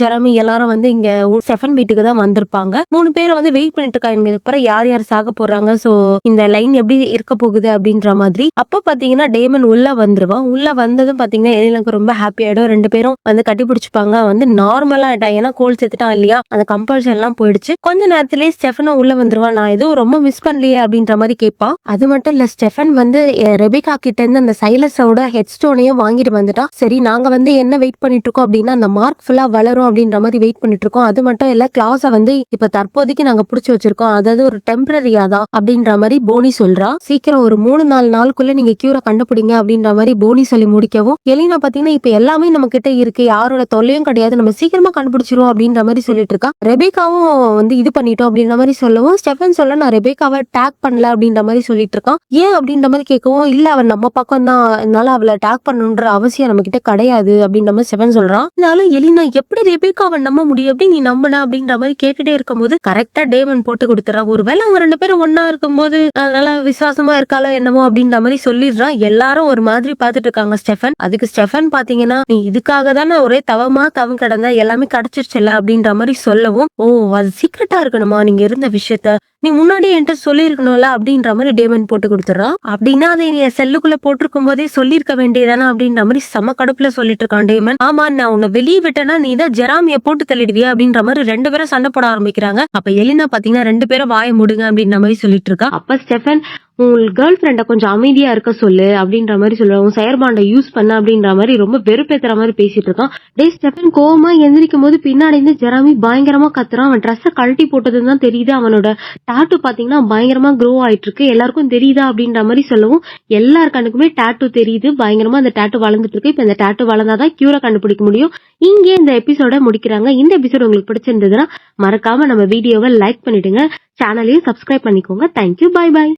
ஜெரமி எல்லாரும் வந்து இங்க செஃபன் வீட்டுக்கு தான் வந்திருப்பாங்க. மூணு பேர் வந்து வெயிட் பண்ணிட்டு இருக்காங்க அப்புறம் யார் யார் சாக போறாங்க? சோ இந்த லைன் எப்படி இருக்க போகுது அப்படின்ற மாதிரி. அப்ப பாத்தீங்கன்னா டேமன் உள்ள வந்துருவான். உள்ள வந்ததும் பாத்தீங்கன்னா எலினாக்கு ரொம்ப ஹாப்பி ஆயிடும். ரெண்டு பேரும் வந்து கட்டி பிடிச்சிப்பாங்க. வந்து நார்மலா ஆயிட்டா ஏன்னா கோல் செத்துட்டான் இல்லையா? அந்த கம்பல்ஷன் எல்லாம் போயிடுச்சு. கொஞ்ச நேரத்திலேயே ஸ்டெஃபனும் உள்ள வந்துருவான். நான் எதுவும் ரொம்ப மிஸ் பண்ணலையே அப்படின்ற மாதிரி கேட்பான். அது மட்டும் இல்ல ஸ்டெஃபன் வந்து ரெபி ரெபேக்கா கிட்ட இருந்து அந்த சைலஸோட ஹெட் ஸ்டோனையும் வாங்கிட்டு வந்துட்டா. சரி நாங்க வந்து என்ன வெயிட் பண்ணிட்டு இருக்கோம் அப்படின்னா அந்த மார்க் ஃபுல்லா வளரும் அப்படின்ற மாதிரி வெயிட் பண்ணிட்டு இருக்கோம் அது மட்டும் இல்ல கிளாஸ வந்து இப்ப தற்போதைக்கு நாங்க புடிச்சு வச்சிருக்கோம். அதாவது ஒரு டெம்பரரியா தான் அப்படின்ற மாதிரி போனி சொல்றா. சீக்கிரம் ஒரு மூணு நாலு நாளுக்குள்ள நீங்க கியூரை கண்டுபிடிங்க அப்படின்ற மாதிரி போனி சொல்லி முடிக்கவும் எலினா பாத்தீங்கன்னா இப்ப எல்லாமே நம்ம கிட்ட இருக்கு. யாரோட தொல்லையும் கிடையாது. நம்ம சீக்கிரமா கண்டுபிடிச்சிருவோம் அப்படின்ற மாதிரி சொல்லிட்டு இருக்கா ரெபேக்காவும் வந்து இது பண்ணிட்டோம் அப்படின்ற மாதிரி சொல்லவும் ஸ்டெஃபன் சொல்ல நான் ரெபேக்காவை டேக் பண்ணல அப்படின்ற மாதிரி சொல்லிட்டு இருக்கான் ஏன் அப்படின்ற மாதிரி கேட்கவும் இல்ல இல்லை அவன் நம்ம பக்கம் தான் அதனால அவளை அட்டாக் பண்ணணுன்ற அவசியம் நம்ம கிட்ட கிடையாது அப்படின்னு நம்ம செவன் சொல்றான். இருந்தாலும் எலினா எப்படி ரெபேக்கா அவன் நம்ப முடியும்? எப்படி நீ நம்பின? அப்படின்ற மாதிரி கேட்டுட்டே இருக்கும்போது கரெக்டா டேமன் போட்டு கொடுத்துறா ஒருவேளை அவங்க ரெண்டு பேரும் ஒன்னா இருக்கும்போது நல்லா விசுவாசமா இருக்காளோ என்னமோ அப்படின்ற மாதிரி சொல்லிடுறான். எல்லாரும் ஒரு மாதிரி பாத்துட்டு இருக்காங்க ஸ்டெஃபன். அதுக்கு ஸ்டெஃபன் பாத்தீங்கன்னா நீ இதுக்காக தானே ஒரே தவமா தவம் கிடந்தா எல்லாமே கிடைச்சிருச்சுல அப்படின்ற மாதிரி சொல்லவும் ஓ அது சீக்கிரட்டா இருக்கணுமா? நீங்க இருந்த விஷயத்த நீ முன்னாடியே என்கிட்ட சொல்லியிருக்கணும்ல அப்படின்ற மாதிரி டேமன் போட்டு கொடுத்துறான் அப்படின்னா அதை நீ செல்லுக்குள்ள போட்டிருக்கும் போதே சொல்லியிருக்க வேண்டியதானே அப்படின்ற மாதிரி செம கடுப்புல சொல்லிட்டு இருக்கான் டேமன் ஆமா நான் உன்னை வெளியே விட்டேன்னா நீ தான் ஜெராமிய போட்டு தள்ளிடுவியா அப்படின்ற மாதிரி ரெண்டு பேரும் சண்டை போட ஆரம்பிக்கிறாங்க. அப்ப எலினா பாத்தீங்கன்னா ரெண்டு பேரும் வாய முடுங்க அப்படின்ற மாதிரி சொல்லிட்டு இருக்கா அப்ப ஸ்டெஃபன் உங்கள் கேர்ள் ஃப்ரெண்டை கொஞ்சம் அமைதியா இருக்க சொல்லு அப்படின்ற மாதிரி சொல்லுவாங்க. உன் செயற்பாண்டை யூஸ் பண்ண அப்படின்ற மாதிரி ரொம்ப வெறுப்பேத்துற மாதிரி பேசிட்டு இருக்கான். டே ஸ்டெஃபன் கோவமா எந்திரிக்கும் போது பின்னாடி இருந்து ஜெராமி பயங்கரமா கத்துறான். அவன் ட்ரெஸ்ஸை கழட்டி போட்டதுன்னு தான் தெரியுது. அவனோட டாட்டு பாத்தீங்கன்னா பயங்கரமா க்ரோ ஆயிட்டு இருக்கு எல்லாருக்கும் தெரியுதா அப்படின்ற மாதிரி சொல்லவும் எல்லார் கண்ணுக்குமே டாட்டு தெரியுது. பயங்கரமா அந்த டாட்டு வளர்ந்துட்டு இருக்கு. இப்ப இந்த டாட்டு வளர்ந்தாதான் கியூரை கண்டுபிடிக்க முடியும். இங்கே இந்த எபிசோட முடிக்கிறாங்க. இந்த எபிசோட் உங்களுக்கு பிடிச்சிருந்ததுன்னா மறக்காம நம்ம வீடியோவை லைக் பண்ணிடுங்க. சேனலையும் சப்ஸ்கிரைப் பண்ணிக்கோங்க. Thank you bye bye